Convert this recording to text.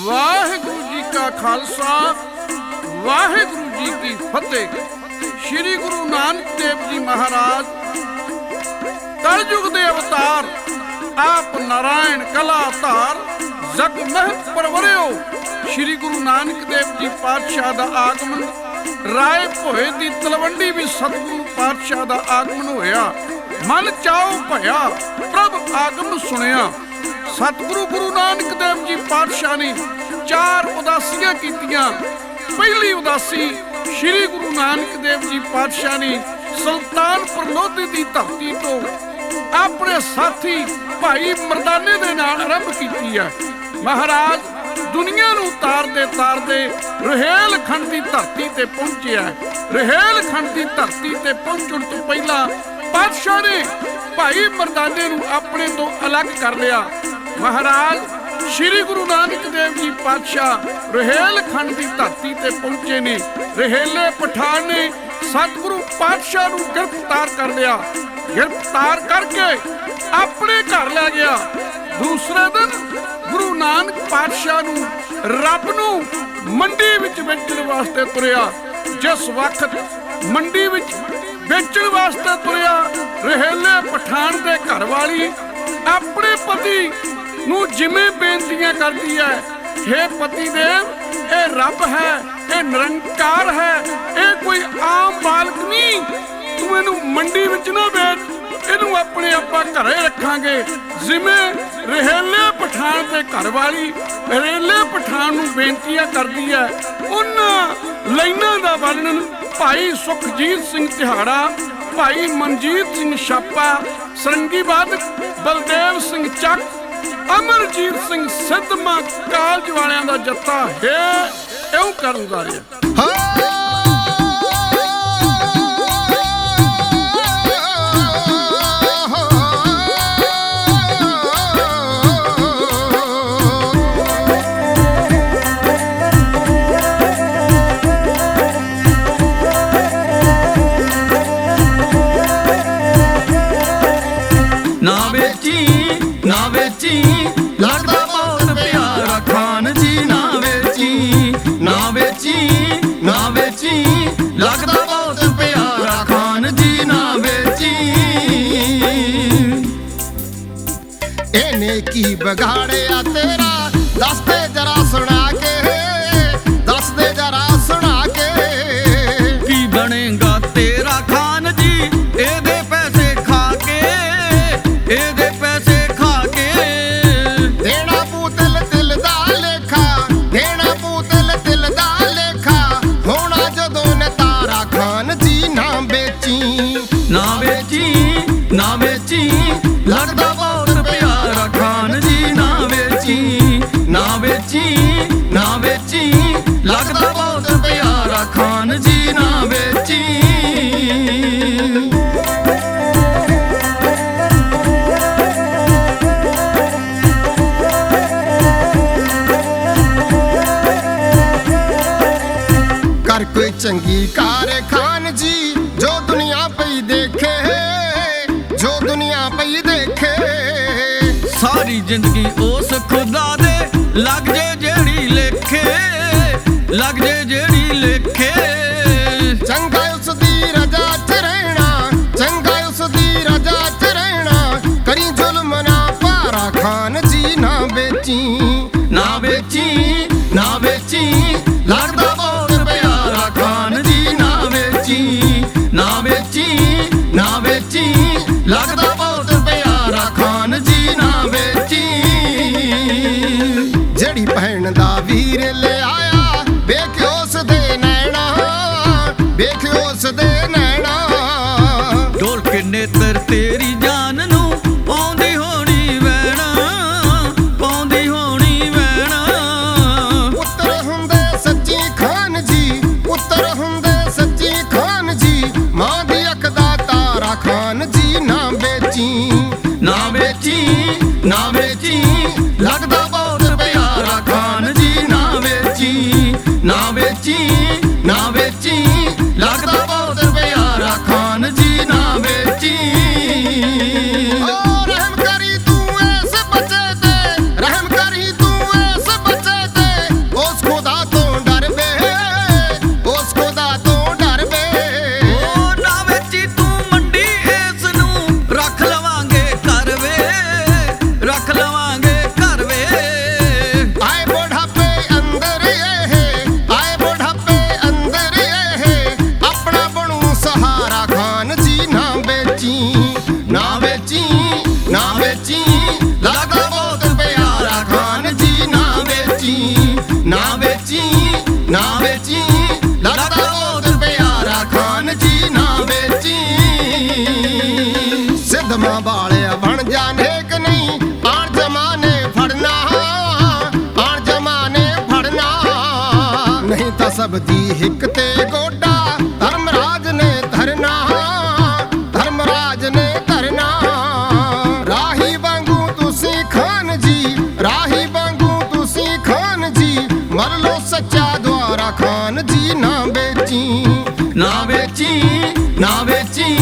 ਵਾਹਿਗੁਰੂ ਜੀ ਕਾ ਖਾਲਸਾ, ਵਾਹਿਗੁਰੂ ਜੀ ਕੀ ਫਤਿਹ। ਸ੍ਰੀ ਗੁਰੂ ਨਾਨਕ ਦੇਵ ਜੀ ਮਹਾਰਾਜ ਕਲਯੁਗ ਦੇ ਅਵਤਾਰ, ਆਪ ਨਾਰਾਇਣ ਕਲਾ ਧਾਰ, ਜਗ ਮਹਿ ਪਰਵਰਿਓ। ਸ੍ਰੀ ਗੁਰੂ ਨਾਨਕ ਦੇਵ ਜੀ ਪਾਤਸ਼ਾਹ ਦਾ ਆਗਮਨ, ਰਾਏ ਭੋਏ ਦੀ ਤਲਵੰਡੀ ਵੀ ਸਤਿਗੁਰੂ ਪਾਤਸ਼ਾਹ ਦਾ ਆਗਮਨ ਹੋਇਆ। ਮਨ ਚਾਉ ਭਇਆ, ਪ੍ਰਭ ਆਗਮ ਸੁਣਿਆ। ਸਤਿਗੁਰੂ ਗੁਰੂ ਨਾਨਕ ਦੇਵ ਜੀ ਪਾਤਸ਼ਾਹ ਨੇ ਚਾਰ ਉਦਾਸੀਆਂ ਕੀਤੀਆਂ। ਪਹਿਲੀ ਉਦਾਸੀ ਸ੍ਰੀ ਗੁਰੂ ਨਾਨਕ ਦੇਵ ਜੀ ਪਾਤਸ਼ਾਹ ਨੇ ਸੁਲਤਾਨਪੁਰ ਲੋਧੀ ਦੀ ਧਰਤੀ ਤੋਂ ਆਪਣੇ ਸਾਥੀ ਭਾਈ ਮਰਦਾਨੇ ਦੇ ਨਾਲ ਆਰੰਭ ਕੀਤੀ ਹੈ। ਮਹਾਰਾਜ ਦੁਨੀਆ ਨੂੰ ਤਾਰਦੇ ਤਾਰਦੇ ਰਹਿਲ ਖੰਡ ਦੀ ਧਰਤੀ ਤੇ ਪਹੁੰਚਿਆ ਰਹਿਲ ਖੰਡ ਦੀ ਧਰਤੀ ਤੇ ਪਹੁੰਚਣ ਤੋਂ ਪਹਿਲਾਂ ਪਾਤਸ਼ਾਹ ਨੇ ਭਾਈ ਮਰਦਾਨੇ ਨੂੰ ਆਪਣੇ ਤੋਂ ਅਲੱਗ ਕਰ ਲਿਆ। ਮਹਾਰਾਜ, ਸ੍ਰੀ ਗੁਰੂ ਨਾਨਕ ਦੇਵ ਜੀ ਪਾਤਸ਼ਾਹ ਰਹਿਲ ਖੰਡ ਦੀ ਧਰਤੀ ਤੇ ਪਹੁੰਚੇ ਨੇ। ਰਹਿਲੇ ਪਠਾਨ ਨੇ ਸਤਿਗੁਰੂ ਪਾਤਸ਼ਾਹ ਨੂੰ ਗ੍ਰਿਫਤਾਰ ਕਰ ਲਿਆ। ਗ੍ਰਿਫਤਾਰ ਕਰਕੇ ਆਪਣੇ ਘਰ ਲੈ ਗਿਆ। ਦੂਸਰੇ ਦਿਨ ਗੁਰੂ ਨਾਨਕ ਪਾਤਸ਼ਾਹ ਨੂੰ ਰੱਬ ਨੂੰ ਮੰਡੀ ਵਿੱਚ ਵੇਚਣ ਵਾਸਤੇ ਤੁਰਿਆ। ਜਿਸ ਵਕਤ ਮੰਡੀ ਵਿੱਚ ਵੇਚਣ ਵਾਸਤੇ ਤੁਰਿਆ, ਰਹਿਲੇ ਪਠਾਨ ਦੇ ਘਰ ਵਾਲੀ ਆਪਣੇ ਪਤੀ ਨੂੰ ਜਿਵੇਂ ਬੇਨਤੀਆਂ ਕਰਦੀ ਹੈ हे ਪਤੀ ਦੇਵ, ਇਹ ਰੱਬ ਹੈ, ਇਹ ਨਿਰੰਕਾਰ ਹੈ, ਇਹ ਕੋਈ ਆਮ ਬਾਲਕ ਨਹੀਂ। ਤੂੰ ਇਹਨੂੰ ਮੰਡੀ ਵਿੱਚ ਨਾ ਵੇਚ, ਇਹਨੂੰ ਆਪਣੇ ਆਪਾਂ ਘਰੇ ਰੱਖਾਂਗੇ। ਜਿਵੇਂ ਰਹਿਲੇ ਪਠਾਨ ਦੇ ਘਰ ਵਾਲੀ ਰਹਿਲੇ ਪਠਾਨ ਨੂੰ ਬੇਨਤੀਆਂ ਕਰਦੀ ਹੈ, ਉਹਨਾਂ ਲਾਈਨਾਂ ਦਾ ਵਰਣਨ ਭਾਈ ਸੁਖਜੀਤ ਸਿੰਘ ਤਿਹਾੜਾ, ਭਾਈ ਮਨਜੀਤ ਸਿੰਘ ਛਾਪਾ, ਸਰੰਗੀ ਬਾਦਕ ਬਲਦੇਵ ਸਿੰਘ ਚੱਕ ਅਮਰਜੀਤ ਸਿੰਘ ਸਿੱਧਮਾ ਕਾਲਜ ਵਾਲਿਆਂ ਦਾ ਜੱਥਾ ਹੈ ਇਉਂ ਕਰੂਗਾ ਰਿਹਾ। ਇਹਨੇ ਕੀ ਵਿਗਾੜਿਆ ਤੇਰਾ? ਕਾਰ ਖਾਨ ਜੀ, ਜੋ ਦੁਨੀਆ ਪਈ ਦੇਖੇ, ਜੋ ਦੁਨੀਆ ਪਈ ਦੇਖੇ। ਸਾਰੀ ਜ਼ਿੰਦਗੀ ਉਸ ਖੁਦਾ ਦੇ ਲੱਗ ਜੇ ਜਿਹੜੀ ਲੇਖੇ, ਲੱਗ ਜੇ ਜਿਹੜੀ ਲੇਖੇ। ਚੰਗਾ ਉਸ ਦੀ ਰਜਾ ਚ ਰਹਿਣਾ, ਚੰਗਾ ਉਸ ਦੀ ਰਜਾ ਚ ਰਹਿਣਾ, ਕਰੀ ਜ਼ੁਲਮ ਨਾ ਭਾਰਾ ਖਾਨ ਜੀ, ਨਾ ਵੇਚੀ ਨਾ ਵੇਚੀ ਨਾ ਵੇਚੀ। ਲੱਗਦਾ ਬਹੁਤ ਲੱਗਦਾ ਬਹੁਤ ਪਿਆਰਾ ਖਾਨ ਜੀ ਨਾ ਵੇਚੀ। ਜਿਹੜੀ ਭੈਣ ਦਾ ਵੀਰ ਲਿਆਇਆ, ਵੇਖ ਉਸ ਦੇ ਨੈਣਾ, ਵੇਖ ਉਸ ਦੇ ਨੈਣਾ। ਢੋਲ ਕੇ ਨੇਤਰ ਤੇਰੀ ਜਾਨ ਨੂੰ ਵੇਚੀ ਨਾ ਵਾਲਿਆ ਬਣ ਜਾ ਨੇਕ ਨਹੀਂ? ਆਣ ਜਮਾਨੇ ਫੜਨਾ, ਆਣ ਜਮਾਨੇ ਫੜਨਾ। ਨਹੀਂ ਤਾਂ ਸਭ ਦੀ ਹਿੱਕ ਤੇ ਗੋਡਾ, ਧਰਮਰਾਜ ਨੇ ਧਰਨਾ, ਧਰਮਰਾਜ ਨੇ ਧਰਨਾ। ਰਾਹੀ ਵਾਂਗੂ ਤੁਸੀਂ ਖਾਨ ਜੀ ਰਾਹੀ ਵਾਂਗੂ ਤੁਸੀਂ ਖਾਨ ਜੀ ਮਰ ਲੋ ਸੱਚਾ ਦੁਆਰਾ ਖਾਨ ਜੀ ਨਾ ਵੇਚੀ ਨਾ ਵੇਚੀ ਨਾ ਵੇਚੀ।